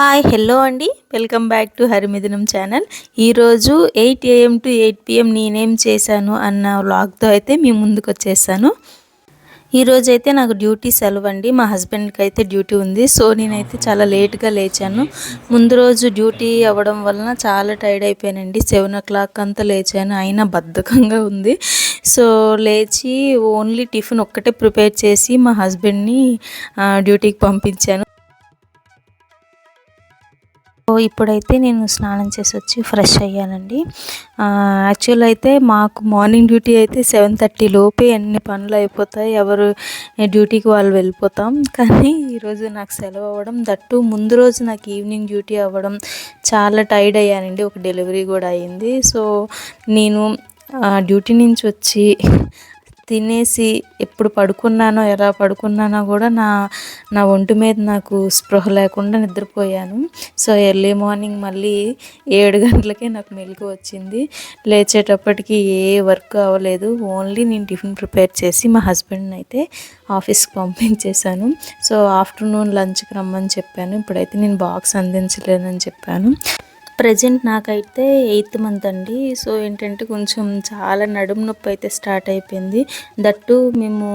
Hi hello అండి. Welcome back to Harimithunam channel. ఈరోజు eight AM to eight PM నేనేం చేశాను అన్న వ్లాగ్తో అయితే మీ ముందుకు వచ్చేసాను ఈరోజు అయితే నాకు డ్యూటీ సెలవు అండి. మా హస్బెండ్కి అయితే డ్యూటీ ఉంది. సో నేనైతే చాలా లేట్గా లేచాను. ముందు రోజు డ్యూటీ అవ్వడం వలన చాలా టైర్డ్ అయిపోయానండి. సెవెన్ ఓ క్లాక్ అంతా లేచాను. అయినా బద్ధకంగా ఉంది. సో లేచి ఓన్లీ టిఫిన్ ఒక్కటే ప్రిపేర్ చేసి మా హస్బెండ్ని డ్యూటీకి పంపించాను. ఇప్పుడైతే నేను స్నానం చేసి వచ్చి ఫ్రెష్ అయ్యానండి. యాక్చువల్ అయితే మాకు మార్నింగ్ డ్యూటీ అయితే సెవెన్ థర్టీ లోపే అన్ని పనులు అయిపోతాయి. ఎవరు డ్యూటీకి వాళ్ళు వెళ్ళిపోతాం. కానీ ఈరోజు నాకు సెలవు అవ్వడం దట్టు ముందు రోజు నాకు ఈవినింగ్ డ్యూటీ అవ్వడం చాలా టైర్డ్ అయ్యానండి. ఒక డెలివరీ కూడా అయింది. సో నేను డ్యూటీ నుంచి వచ్చి తినేసి ఎప్పుడు పడుకున్నానో ఎలా పడుకున్నానో కూడా నా నా ఒంటి మీద నాకు స్పృహ లేకుండా నిద్రపోయాను. సో ఎర్లీ మార్నింగ్ మళ్ళీ ఏడు గంటలకే నాకు మెలకు వచ్చింది. లేచేటప్పటికి ఏ వర్క్ అవ్వలేదు. ఓన్లీ నేను టిఫిన్ ప్రిపేర్ చేసి మా హస్బెండ్ని అయితే ఆఫీస్కి పంపించేశాను. సో ఆఫ్టర్నూన్ లంచ్కి రమ్మని చెప్పాను. ఇప్పుడైతే నేను బాక్స్ అందించలేనని చెప్పాను. ప్రజెంట్ నాకైతే ఎయిత్ మంత్ అండి. సో ఏంటంటే కొంచెం చాలా నడుము నొప్పి అయితే స్టార్ట్ అయిపోయింది. దట్టు మేము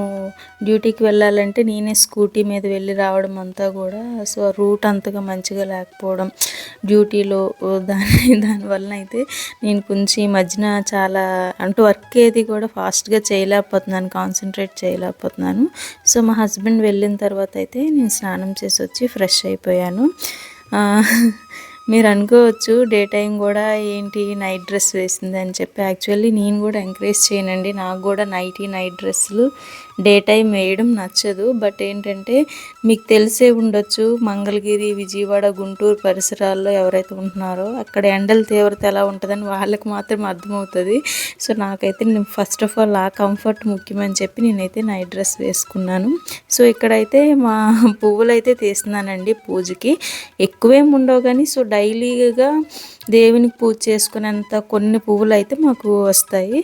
డ్యూటీకి వెళ్ళాలంటే నేనే స్కూటీ మీద వెళ్ళి రావడం అంతా కూడా సో రూట్ అంతగా మంచిగా లేకపోవడం డ్యూటీలో దాని దానివల్ల అయితే నేను కొంచెం ఈ మధ్యన చాలా అంటే వర్క్ ఏది కూడా ఫాస్ట్గా చేయలేకపోతున్నాను కాన్సన్ట్రేట్ చేయలేకపోతున్నాను. సో మా హస్బెండ్ వెళ్ళిన తర్వాత అయితే నేను స్నానం చేసి వచ్చి ఫ్రెష్ అయిపోయాను. మీరు అనుకోవచ్చు డే టైం కూడా ఏంటి నైట్ డ్రెస్ వేసింది అని చెప్పి. యాక్చువల్లీ నేను కూడా ఎంకరేజ్ చేయనండి. నాకు కూడా నైటీ నైట్ డ్రెస్సులు డే టైం వేయడం నచ్చదు. బట్ ఏంటంటే మీకు తెలిసే ఉండొచ్చు మంగళగిరి విజయవాడ గుంటూరు పరిసరాల్లో ఎవరైతే ఉంటున్నారో అక్కడ ఎండల తీవ్రత ఎలా ఉంటుందని వాళ్ళకి మాత్రం అర్థమవుతుంది. సో నాకైతే నేను ఫస్ట్ ఆఫ్ ఆల్ ఆ కంఫర్ట్ ముఖ్యమని చెప్పి నేనైతే నైట్ డ్రెస్ వేసుకున్నాను. సో ఇక్కడైతే మా పువ్వులు అయితే తీస్తున్నానండి పూజకి. ఎక్కువేం ఉండవు కానీ సో డైలీగా దేవునికి పూజ చేసుకునేంత కొన్ని పువ్వులు అయితే మాకు వస్తాయి.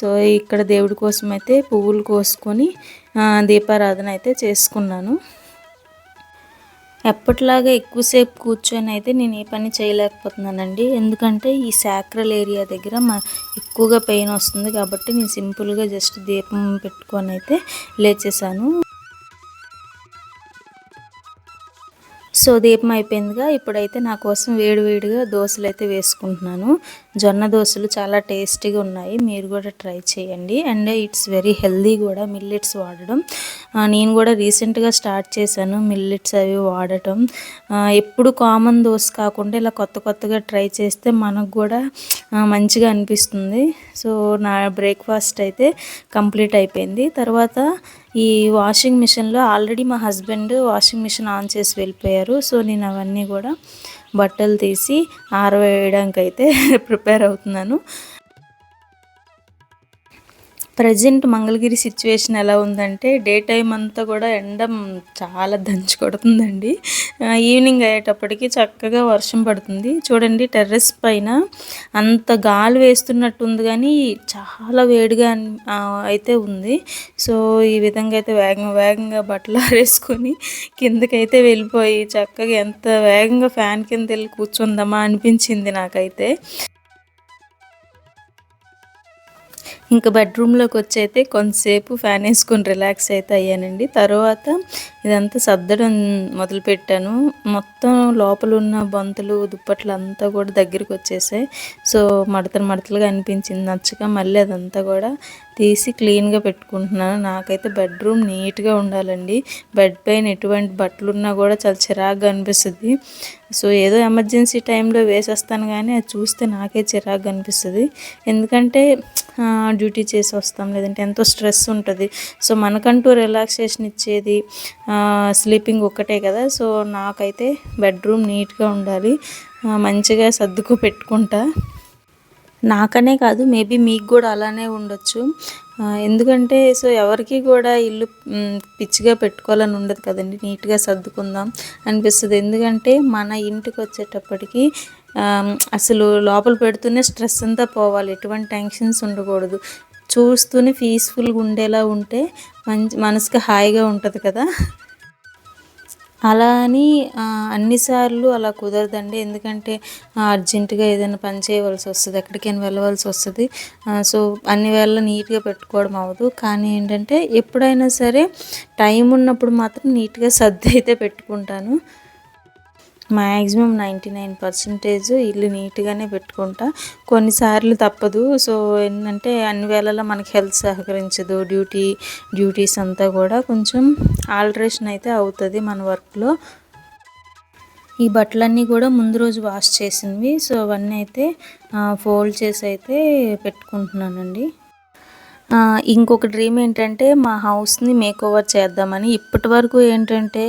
సో ఇక్కడ దేవుడి కోసం అయితే పువ్వులు కోసుకొని దీపారాధన అయితే చేసుకున్నాను. ఎప్పటిలాగా ఎక్కువసేపు కూర్చొని అయితే నేను ఏ పని చేయలేకపోతున్నానండి. ఎందుకంటే ఈ సాక్రల్ ఏరియా దగ్గర మా ఎక్కువగా పెయిన్ వస్తుంది కాబట్టి నేను సింపుల్గా జస్ట్ దీపం పెట్టుకొని అయితే లేచేసాను సో దీపం అయిపోయిందిగా. ఇప్పుడైతే నా కోసం వేడివేడిగా దోశలు అయితే వేసుకుంటున్నాను. జొన్న దోశలు చాలా టేస్టీగా ఉన్నాయి. మీరు కూడా ట్రై చేయండి. అండ్ ఇట్స్ వెరీ హెల్దీ కూడా మిల్లెట్స్ వాడడం. నేను కూడా రీసెంట్గా స్టార్ట్ చేశాను మిల్లెట్స్ అవి వాడటం. ఎప్పుడు కామన్ దోశ కాకుండా ఇలా కొత్త కొత్తగా ట్రై చేస్తే మనకు కూడా మంచిగా అనిపిస్తుంది. సో నా బ్రేక్ఫాస్ట్ అయితే కంప్లీట్ అయిపోయింది. తర్వాత ఈ వాషింగ్ మిషన్లో ఆల్రెడీ మా హస్బెండ్ వాషింగ్ మిషన్ ఆన్ చేసి వెళ్ళిపోయారు. సో నేను అవన్నీ కూడా బట్టలు తీసి ఆరవేయడానికి అయితే ప్రిపేర్ అవుతున్నాను. ప్రజెంట్ మంగళగిరి సిచ్యువేషన్ ఎలా ఉందంటే డే టైం అంతా కూడా ఎండ చాలా దంచి కొడుతుందండి. ఈవినింగ్ అయ్యేటప్పటికి చక్కగా వర్షం పడుతుంది. చూడండి టెర్రస్ పైన అంత గాలి వేస్తున్నట్టుంది కానీ చాలా వేడిగా అయితే ఉంది. సో ఈ విధంగా అయితే వేగం వేగంగా బట్టలు ఆరేసుకొని కిందకైతే వెళ్ళిపోయి చక్కగా ఎంత వేగంగా ఫ్యాన్ కింద వెళ్ళి కూర్చుందామా అనిపించింది నాకైతే. ఇంకా బెడ్రూమ్లోకి వచ్చి అయితే కొంతసేపు ఫ్యాన్ వేసుకొని రిలాక్స్ అయితే అయ్యానండి. తర్వాత ఇదంతా సర్దడం మొదలుపెట్టాను. మొత్తం లోపల ఉన్న బంతులు దుప్పట్లు అంతా కూడా దగ్గరికి వచ్చేసాయి. సో మడతలు మడతలుగా అనిపించింది. నచ్చక మళ్ళీ అదంతా కూడా తీసి క్లీన్గా పెట్టుకుంటున్నాను. నాకైతే బెడ్రూమ్ నీట్గా ఉండాలండి. బెడ్ పైన ఎటువంటి బట్టలు ఉన్నా కూడా చాలా చిరాగ్గా అనిపిస్తుంది. సో ఏదో ఎమర్జెన్సీ టైంలో వేసేస్తాను కానీ అది చూస్తే నాకే చిరాగ్గా అనిపిస్తుంది. ఎందుకంటే డ్యూటీ చేసి వస్తాం లేదంటే ఎంతో స్ట్రెస్ ఉంటుంది. సో మనకంటూ రిలాక్సేషన్ ఇచ్చేది స్లీపింగ్ ఒక్కటే కదా. సో నాకైతే బెడ్రూమ్ నీట్గా ఉండాలి. మంచిగా సర్దుకు పెట్టుకుంటా. నాకనే కాదు మేబీ మీకు కూడా అలానే ఉండొచ్చు. ఎందుకంటే సో ఎవరికి కూడా ఇల్లు పిచ్చిగా పెట్టుకోవాలని ఉండదు కదండి. నీట్గా సర్దుకుందాం అనిపిస్తుంది. ఎందుకంటే మన ఇంటికి వచ్చేటప్పటికి అసలు లోపల పెడుతూనే స్ట్రెస్ అంతా పోవాలి. ఎటువంటి టెన్షన్స్ ఉండకూడదు. చూస్తూనే పీస్ఫుల్గా ఉండేలా ఉంటే మంచి మనసుకి హాయిగా ఉంటుంది కదా. అలా అని అన్నిసార్లు అలా కుదరదండి. ఎందుకంటే అర్జెంటుగా ఏదైనా పని చేయవలసి వస్తుంది ఎక్కడికైనా వెళ్ళవలసి వస్తుంది. సో అన్ని వేళ నీట్గా పెట్టుకోవడం అవ్వదు. కానీ ఏంటంటే ఎప్పుడైనా సరే టైం ఉన్నప్పుడు మాత్రం నీట్గా సర్ది అయితే పెట్టుకుంటాను. మ్యాక్సిమం నైంటీ నైన్ పర్సెంటేజ్ ఇల్లు నీట్గానే పెట్టుకుంటా. కొన్నిసార్లు తప్పదు. సో ఏంటంటే అన్ని వేళలా మనకి హెల్త్ సహకరించదు. డ్యూటీ డ్యూటీస్ అంతా కూడా కొంచెం ఆల్టరేషన్ అయితే అవుతుంది మన వర్క్లో. ఈ బట్టలన్నీ కూడా ముందు రోజు వాష్ చేసినవి. సో అవన్నీ అయితే ఫోల్డ్ చేసి అయితే పెట్టుకుంటున్నానండి. ఇంకొక డ్రీమ్ ఏంటంటే మా హౌస్ని మేక్ ఓవర్ చేద్దామని. ఇప్పటి వరకు ఏంటంటే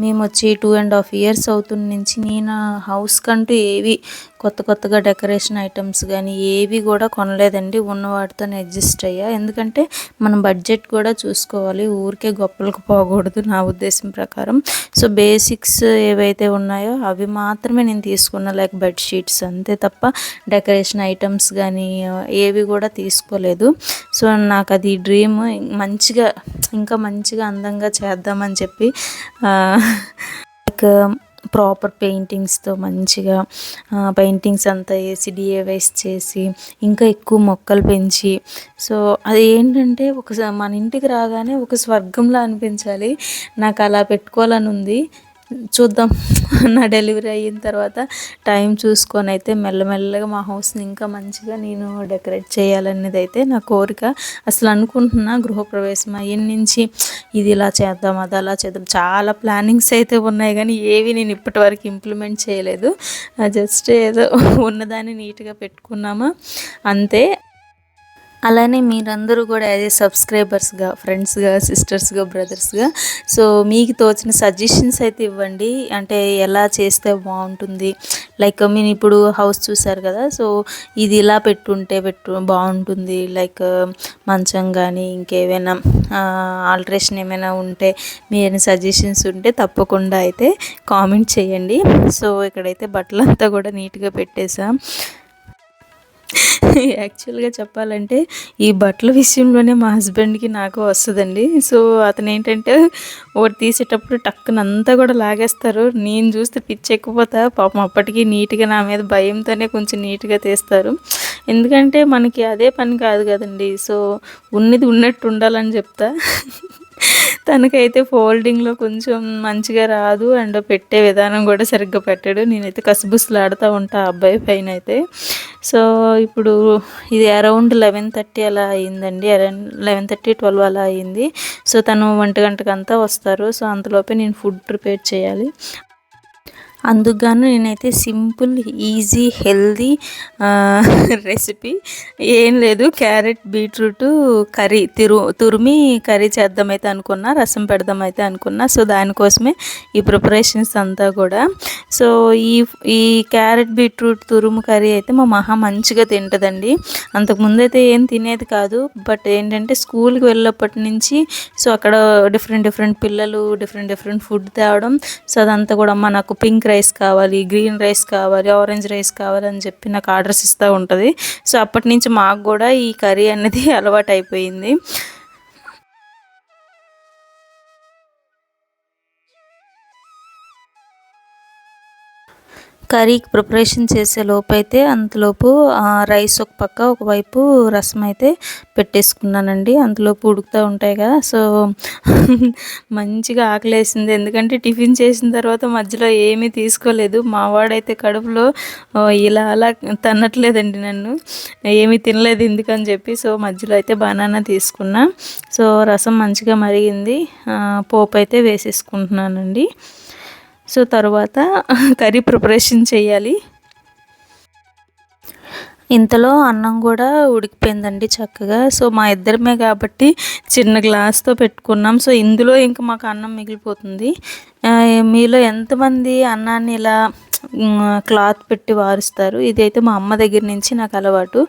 మేము వచ్చి టూ అండ్ హాఫ్ ఇయర్స్ అవుతున్న నుంచి నేను హౌస్ కంటూ ఏవి కొత్త కొత్తగా డెకరేషన్ ఐటమ్స్ కానీ ఏవి కూడా కొనలేదండి. ఉన్న వాటితోనే అడ్జస్ట్ అయ్యా. ఎందుకంటే మనం బడ్జెట్ కూడా చూసుకోవాలి. ఊరికే గొప్పలకు పోకూడదు నా ఉద్దేశం ప్రకారం. సో బేసిక్స్ ఏవైతే ఉన్నాయో అవి మాత్రమే నేను తీసుకున్నా లైక్ బెడ్షీట్స్ అంతే తప్ప డెకరేషన్ ఐటమ్స్ కానీ ఏవి కూడా తీసుకోలేదు. సో నాకు అది డ్రీమ్ మంచిగా ఇంకా మంచిగా అందంగా చేద్దామని చెప్పి లైక్ ప్రాపర్ పెయింటింగ్స్తో మంచిగా పెయింటింగ్స్ అంతా వేసి డిఏవైస్ చేసి ఇంకా ఎక్కువ మొక్కలు పెంచి. సో అది ఏంటంటే ఒక మన ఇంటికి రాగానే ఒక స్వర్గంలా అనిపించాలి. నాకు అలా పెట్టుకోవాలని ఉంది. చూద్దాం. నా డెలివరీ అయిన తర్వాత టైం చూసుకొని అయితే మెల్లమెల్లగా మా హౌస్ని ఇంకా మంచిగా నేను డెకరేట్ చేయాలనేది అయితే నా కోరిక. అసలు అనుకుంటున్నా గృహప్రవేశం అయిన నుంచి ఇది ఇలా చేద్దాం అది అలా చేద్దాం. చాలా ప్లానింగ్స్ అయితే ఉన్నాయి కానీ ఏవి నేను ఇప్పటివరకు ఇంప్లిమెంట్ చేయలేదు. జస్ట్ ఏదో ఉన్నదాన్ని నీట్గా పెట్టుకున్నామా. అంతే. అలానే మీరందరూ కూడా యాజ్ ఏ సబ్స్క్రైబర్స్గా ఫ్రెండ్స్గా సిస్టర్స్గా బ్రదర్స్గా సో మీకు తోచిన సజెషన్స్ అయితే ఇవ్వండి. అంటే ఎలా చేస్తే బాగుంటుంది? లైక్ మీరు ఇప్పుడు హౌస్ చూసారు కదా సో ఇది ఇలా పెట్టుంటే పెట్టు బాగుంటుంది. లైక్ మంచం కానీ ఇంకేమైనా ఆల్టరేషన్ ఏమైనా ఉంటే మీరు సజెషన్స్ ఉంటే తప్పకుండా అయితే కామెంట్ చేయండి. సో ఇక్కడైతే బట్టలంతా కూడా నీట్గా పెట్టేసాం యాక్చువల్గా చెప్పాలంటే ఈ బట్టల విషయంలోనే మా హస్బెండ్కి నాకు వస్తుందండి. సో అతను ఏంటంటే ఒకటి తీసేటప్పుడు టక్కునంతా కూడా లాగేస్తారు. నేను చూస్తే పిచ్చి ఎక్కిపోతా. పాపం అప్పటికి నీట్గా నా మీద భయంతోనే కొంచెం నీట్గా తీస్తారు. ఎందుకంటే మనకి అదే పని కాదు కదండి. సో ఉన్నది ఉన్నట్టు ఉండాలని చెప్తా. తనకైతే ఫోల్డింగ్లో కొంచెం మంచిగా రాదు. అండ్ పెట్టే విధానం కూడా సరిగ్గా పెట్టాడు. నేనైతే కసుబుసులాడుతూ ఉంటా అబ్బాయి పైన అయితే. సో ఇప్పుడు ఇది అరౌండ్ లెవెన్ థర్టీ అలా అయిందండి. అరౌండ్ లెవెన్ థర్టీ ట్వెల్వ్ అలా అయింది. సో తను ఒంటి గంటకంతా వస్తారు. సో అంతలోపే నేను ఫుడ్ ప్రిపేర్ చేయాలి. అందుకు నేనైతే సింపుల్ ఈజీ హెల్దీ రెసిపీ. ఏం లేదు క్యారెట్ బీట్రూట్ కర్రీ తిరు తురిమి కర్రీ చేద్దామైతే అనుకున్నా రసం పెడదామైతే అనుకున్నా సో దానికోసమే ఈ ప్రిపరేషన్స్ అంతా కూడా. సో ఈ ఈ క్యారెట్ బీట్రూట్ తురుము కర్రీ అయితే మా మహా మంచిగా తింటుందండి. అంతకుముందు అయితే ఏం తినేది కాదు బట్ ఏంటంటే స్కూల్కి వెళ్ళినప్పటి నుంచి సో అక్కడ డిఫరెంట్ డిఫరెంట్ పిల్లలు డిఫరెంట్ డిఫరెంట్ ఫుడ్ తేవడం సో అదంతా కూడా అమ్మ నాకు పింక్ రైస్ రైస్ కావాలి గ్రీన్ రైస్ కావాలి ఆరెంజ్ రైస్ కావాలి అని చెప్పి నాకు ఆర్డర్స్ ఇస్తూ ఉంటుంది. సో అప్పటి నుంచి మాకు కూడా ఈ కర్రీ అనేది అలవాటు అయిపోయింది కర్రీకి ప్రిపరేషన్ చేసే లోపు అయితే అంతలోపు రైస్ ఒక పక్క ఒకవైపు రసం అయితే పెట్టేసుకున్నానండి. అంతలోపు ఉడుకుతూ ఉంటాయి కదా సో మంచిగా ఆకలేసింది. ఎందుకంటే టిఫిన్ చేసిన తర్వాత మధ్యలో ఏమీ తీసుకోలేదు. మావాడైతే కడుపులో ఇలా అలా తన్నట్లేదండి నన్ను. ఏమీ తినలేదు ఎందుకని చెప్పి సో మధ్యలో అయితే బనానా తీసుకున్నా. సో రసం మంచిగా మరిగింది. పోపు అయితే వేసేసుకుంటున్నానండి. సో తర్వాత కర్రీ ప్రిపరేషన్ చేయాలి. ఇంతలో అన్నం కూడా ఉడికిపోయిందండి చక్కగా. సో మా ఇద్దరమే కాబట్టి చిన్న గ్లాస్తో పెట్టుకున్నాం. సో ఇందులో ఇంకా మాకు అన్నం మిగిలిపోతుంది. మీలో ఎంతమంది అన్నాన్ని ఇలా క్లాత్ పెట్టి వారుస్తారు? ఇదైతే మా అమ్మ దగ్గర నుంచి నాకు అలవాటు.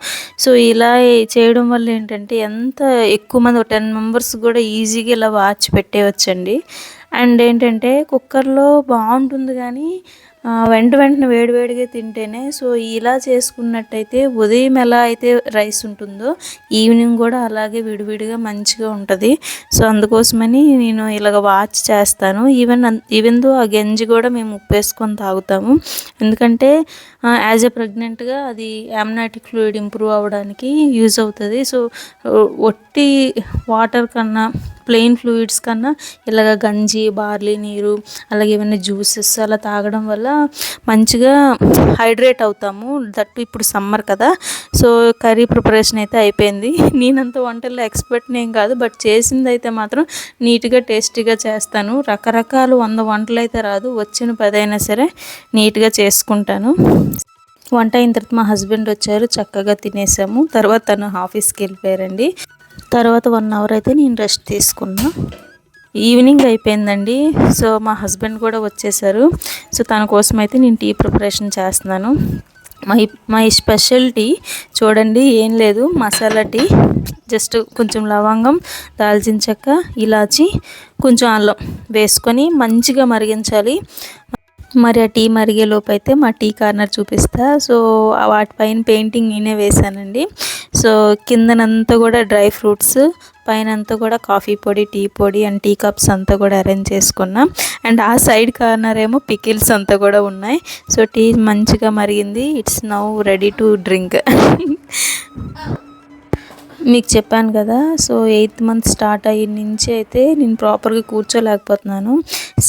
సో ఇలా చేయడం వల్ల ఏంటంటే ఎంత ఎక్కువ మంది టెన్ మెంబర్స్ కూడా ఈజీగా ఇలా వాచ్ పెట్టేయచ్చండి. అండ్ ఏంటంటే కుక్కర్లో బాగుంటుంది కానీ వెంట వెంటనే వేడివేడిగా తింటేనే సో ఇలా చేసుకున్నట్టయితే ఉదయం ఎలా అయితే రైస్ ఉంటుందో ఈవినింగ్ కూడా అలాగే విడివిడిగా మంచిగా ఉంటుంది. సో అందుకోసమని నేను ఇలాగ వాచ్ చేస్తాను. ఈవెన్ ఈవెన్ దో ఆ గంజి కూడా మేము ఉప్పేసుకొని తాగుతాము. ఎందుకంటే యాజ్ ఎ ప్రెగ్నెంట్గా అది యామ్నాటిక్ ఫ్లూయిడ్ ఇంప్రూవ్ అవ్వడానికి యూజ్ అవుతుంది. సో ఒట్టి వాటర్ కన్నా ప్లెయిన్ ఫ్లూయిడ్స్ కన్నా ఇలాగ గంజి బార్లీ నీరు అలాగే ఏమైనా జ్యూసెస్ అలా తాగడం వల్ల మంచిగా హైడ్రేట్ అవుతాము. దట్టు ఇప్పుడు సమ్మర్ కదా. సో కర్రీ ప్రిపరేషన్ అయితే అయిపోయింది. నేనంత వంటల్లో ఎక్స్పర్ట్ నేను కాదు. బట్ చేసింది అయితే మాత్రం నీట్గా టేస్టీగా చేస్తాను. రకరకాల వంద వంటలు అయితే రాదు. వచ్చిన పదైనా సరే నీట్గా చేసుకుంటాను. వంట అయిన తర్వాత మా హస్బెండ్ వచ్చారు. చక్కగా తినేసాము. తర్వాత తను ఆఫీస్కి వెళ్ళిపోయారండి. తర్వాత వన్ అవర్ అయితే నేను రెస్ట్ తీసుకున్నాను ఈవినింగ్ అయిపోయిందండి. సో మా హస్బెండ్ కూడా వచ్చేసారు. సో తన కోసం అయితే నేను టీ ప్రిపరేషన్ చేస్తున్నాను. మై మై స్పెషల్ టీ చూడండి ఏం లేదు. మసాలా టీ జస్ట్ కొంచెం లవంగం దాల్చిన చెక్క ఇలాచి కొంచెం అల్లం వేసుకొని మంచిగా మరిగించాలి. మరి ఆ టీ మరిగే లోపు అయితే మా టీ కార్నర్ చూపిస్తా. సో వాటిపైన పెయింటింగ్ నేనే వేశానండి. సో కిందనంతా కూడా డ్రై ఫ్రూట్స్ పైన అంతా కూడా కాఫీ పొడి టీ పొడి అండ్ టీ కప్స్ అంతా కూడా అరేంజ్ చేసుకున్నాం. అండ్ ఆ సైడ్ కార్నర్ ఏమో పికిల్స్ అంతా కూడా ఉన్నాయి. సో టీ మంచిగా మరిగింది. It's now ready to drink. మీకు చెప్పాను కదా సో ఎయిత్ మంత్ స్టార్ట్ అయిన నుంచి అయితే నేను ప్రాపర్గా కూర్చోలేకపోతున్నాను.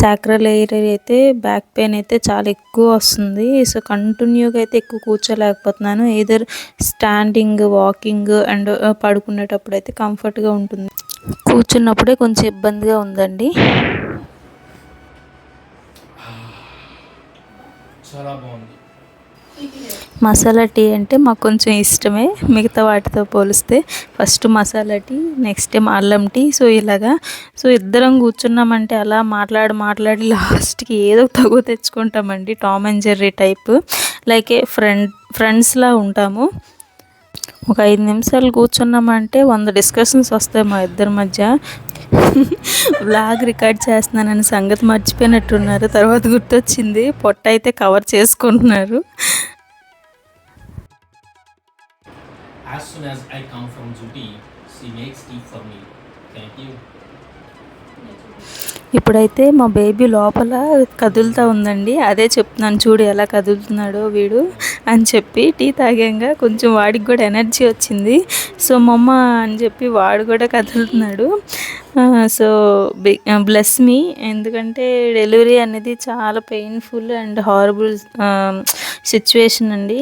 సాక్రల్ ఏరియా అయితే బ్యాక్ పెయిన్ అయితే చాలా ఎక్కువ వస్తుంది. సో కంటిన్యూగా అయితే ఎక్కువ కూర్చోలేకపోతున్నాను. ఏదర్ స్టాండింగ్ వాకింగ్ అండ్ పడుకునేటప్పుడు అయితే కంఫర్ట్గా ఉంటుంది. కూర్చున్నప్పుడే కొంచెం ఇబ్బందిగా ఉందండి. చాలా బాగుంది. మసాలా టీ అంటే మాకు కొంచెం ఇష్టమే. మిగతా వాటితో పోలిస్తే ఫస్ట్ మసాలా టీ నెక్స్ట్ ఏమో అల్లం టీ. సో ఇలాగా. సో ఇద్దరం కూర్చున్నామంటే అలా మాట్లాడి మాట్లాడి లాస్ట్కి ఏదో తగు తెచ్చుకుంటామండి. Tom and Jerry type. Like a friend ఫ్రెండ్స్లా ఉంటాము. ఒక ఐదు నిమిషాలు కూర్చున్నామంటే వంద డిస్కషన్స్ వస్తాయి మా ఇద్దరి మధ్య. బ్లాగ్ రికార్డ్ చేస్తున్నానని సంగతి మర్చిపోయినట్టున్నారు. తర్వాత గుర్తొచ్చింది పొట్ట అయితే కవర్ చేసుకుంటున్నారు. As soon as I come from duty, she makes tea for me. Thank you. ఇప్పుడైతే మా బేబీ లోపల కదులుతూ ఉందండి. అదే చెప్తున్నాను చూడు ఎలా కదులుతున్నాడో వీడు అని చెప్పి టీ తాగాక కొంచెం వాడికి కూడా ఎనర్జీ వచ్చింది. సో మమ్మ అని చెప్పి వాడు కూడా కదులుతున్నాడు. సో బ్లెస్ మీ ఎందుకంటే డెలివరీ అనేది చాలా పెయిన్ఫుల్ అండ్ హారబుల్ సిచ్యువేషన్ అండి.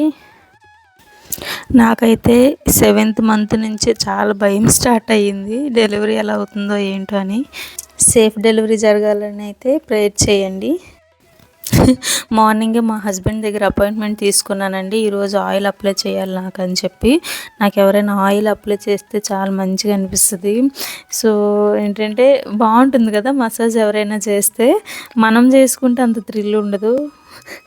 నాకైతే సెవెంత్ మంత్ నుంచి చాలా భయం స్టార్ట్ అయ్యింది. డెలివరీ ఎలా అవుతుందో ఏంటో అని. సేఫ్ డెలివరీ జరగాలని అయితే ప్రేయర్ చేయండి. మార్నింగే మా హస్బెండ్ దగ్గర అపాయింట్మెంట్ తీసుకున్నానండి. ఈరోజు ఆయిల్ అప్లై చేయాలి నాకు అని చెప్పి. నాకు ఎవరైనా ఆయిల్ అప్లై చేస్తే చాలా మంచిగా అనిపిస్తుంది. సో ఏంటంటే బాగుంటుంది కదా మసాజ్ ఎవరైనా చేస్తే. మనం చేసుకుంటే అంత థ్రిల్ ఉండదు.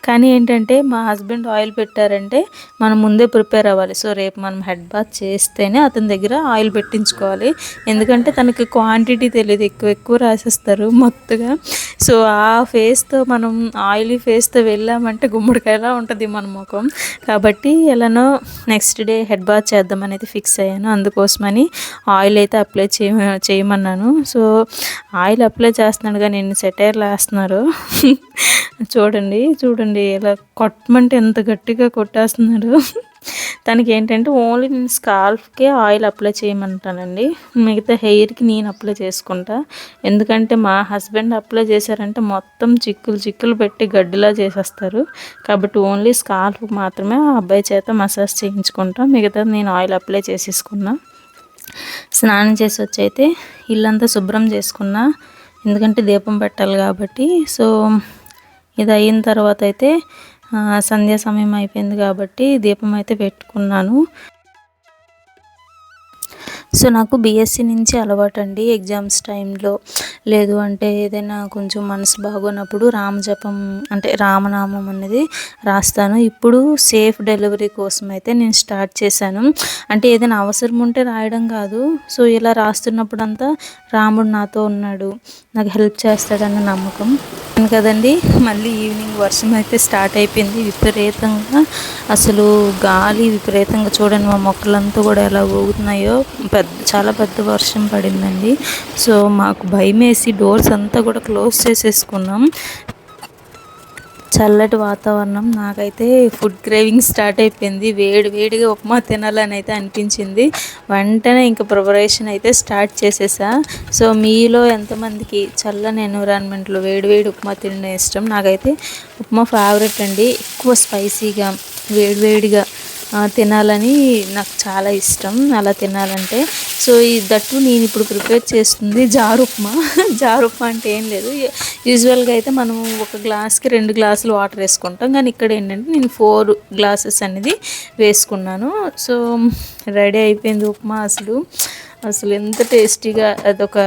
కానీ ఏంటంటే మా హస్బెండ్ ఆయిల్ పెట్టారంటే మనం ముందే ప్రిపేర్ అవ్వాలి. సో రేపు మనం హెడ్ బాత్ చేస్తేనే అతని దగ్గర ఆయిల్ పెట్టించుకోవాలి. ఎందుకంటే తనకి క్వాంటిటీ తెలియదు ఎక్కువ ఎక్కువ రాసేస్తారు మొత్తగా. సో ఆ ఫేస్తో మనం ఆయిలీ ఫేస్తో వెళ్ళామంటే గుమ్మడికాయలా ఉంటుంది మన ముఖం. కాబట్టి ఎలానో నెక్స్ట్ డే హెడ్ బాత్ చేద్దామని అయితే ఫిక్స్ అయ్యాను. అందుకోసమని ఆయిల్ అయితే అప్లై చేయ చేయమన్నాను. సో ఆయిల్ అప్లై చేస్తున్నాడు కానీ ఎన్ని సెటైర్లు వేస్తున్నారు. చూడండి చూడండి ఇలా కొట్టమంటే ఎంత గట్టిగా కొట్టేస్తున్నాడు తనకి ఏంటంటే ఓన్లీ నేను స్కాల్ఫ్కే ఆయిల్ అప్లై చేయమంటానండి. మిగతా హెయిర్కి నేను అప్లై చేసుకుంటా. ఎందుకంటే మా హస్బెండ్ అప్లై చేశారంటే మొత్తం చిక్కులు చిక్కులు పెట్టి గడ్డిలా చేసేస్తారు. కాబట్టి ఓన్లీ స్కాల్ఫ్ మాత్రమే ఆ అబ్బాయి చేత మసాజ్ చేయించుకుంటా. మిగతా నేను ఆయిల్ అప్లై చేసేసుకున్నా. స్నానం చేసి వచ్చైతే ఇల్లంతా శుభ్రం చేసుకున్నా. ఎందుకంటే దీపం పెట్టాలి కాబట్టి. సో ఇది అయిన తర్వాత అయితే సంధ్యా సమయం అయిపోయింది కాబట్టి దీపం అయితే పెట్టుకున్నాను. సో నాకు బీఎస్సీ నుంచి అలవాటండి ఎగ్జామ్స్ టైంలో. లేదు అంటే ఏదైనా కొంచెం మనసు బాగోనప్పుడు రామజపం అంటే రామనామం అనేది రాస్తాను. ఇప్పుడు సేఫ్ డెలివరీ కోసం అయితే నేను స్టార్ట్ చేశాను. అంటే ఏదైనా అవసరం ఉంటే రాయడం కాదు. సో ఇలా రాస్తున్నప్పుడు అంతా రాముడు నాతో ఉన్నాడు. నాకు హెల్ప్ చేస్తాడన్న నమ్మకం. కదండి మళ్ళీ ఈవినింగ్ వర్షం అయితే స్టార్ట్ అయిపోయింది. విపరీతంగా అసలు గాలి విపరీతంగా చూడండి మా మొక్కలంతా కూడా ఎలా ఊగుతున్నాయో. పెద్ద చాలా పెద్ద వర్షం పడిందండి. సో మాకు భయం వేసి డోర్స్ అంతా కూడా క్లోజ్ చేసేసుకున్నాం. చల్లటి వాతావరణం. నాకైతే ఫుడ్ క్రేవింగ్ స్టార్ట్ అయిపోయింది. వేడి వేడిగా ఉప్మా తినాలని అయితే అనిపించింది. వెంటనే ఇంకా ప్రిపరేషన్ అయితే స్టార్ట్ చేసేసా. సో మీలో ఎంతమందికి చల్లని ఎన్విరాన్మెంట్లో వేడి వేడి ఉప్మా తినడం ఇష్టం? నాకైతే ఉప్మా ఫేవరెట్ అండి. ఎక్కువ స్పైసీగా వేడివేడిగా తినాలని నాకు చాలా ఇష్టం. అలా తినాలంటే. సో ఈ దట్టు నేను ఇప్పుడు ప్రిపేర్ చేస్తుంది జారు ఉప్మా. జారు ఉప్మా అంటే ఏం లేదు. యూజువల్గా అయితే మనం ఒక గ్లాస్కి రెండు గ్లాసులు వాటర్ వేసుకుంటాం. కానీ ఇక్కడ ఏంటంటే నేను ఫోర్ గ్లాసెస్ అనేది వేసుకున్నాను. సో రెడీ అయిపోయింది ఉప్మా అసలు. అసలు ఎంత టేస్టీగా అదొక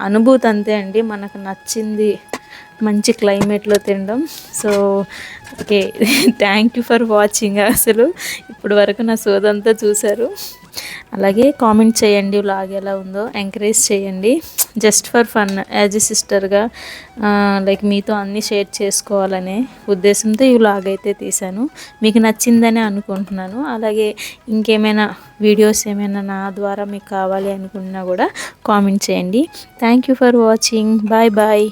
అనుభూతి అంతే అండి. మనకు నచ్చింది మంచి క్లైమేట్లో తినడం. So okay thank you for watching అసలు. ఇప్పుడు వరకు నా సోదంతా చూశారు. అలాగే కామెంట్ చేయండి వ్లాగ్ ఎలా ఉందో. ఎంకరేజ్ చేయండి. Just for fun as a సిస్టర్గా like మీతో అన్నీ షేర్ చేసుకోవాలనే ఉద్దేశంతో ఈ వ్లాగ్ అయితే తీశాను. మీకు నచ్చిందని అనుకుంటున్నాను. అలాగే ఇంకేమైనా వీడియోస్ ఏమైనా నా ద్వారా మీకు కావాలి అనుకున్నా కూడా కామెంట్ చేయండి. Thank you for watching bye bye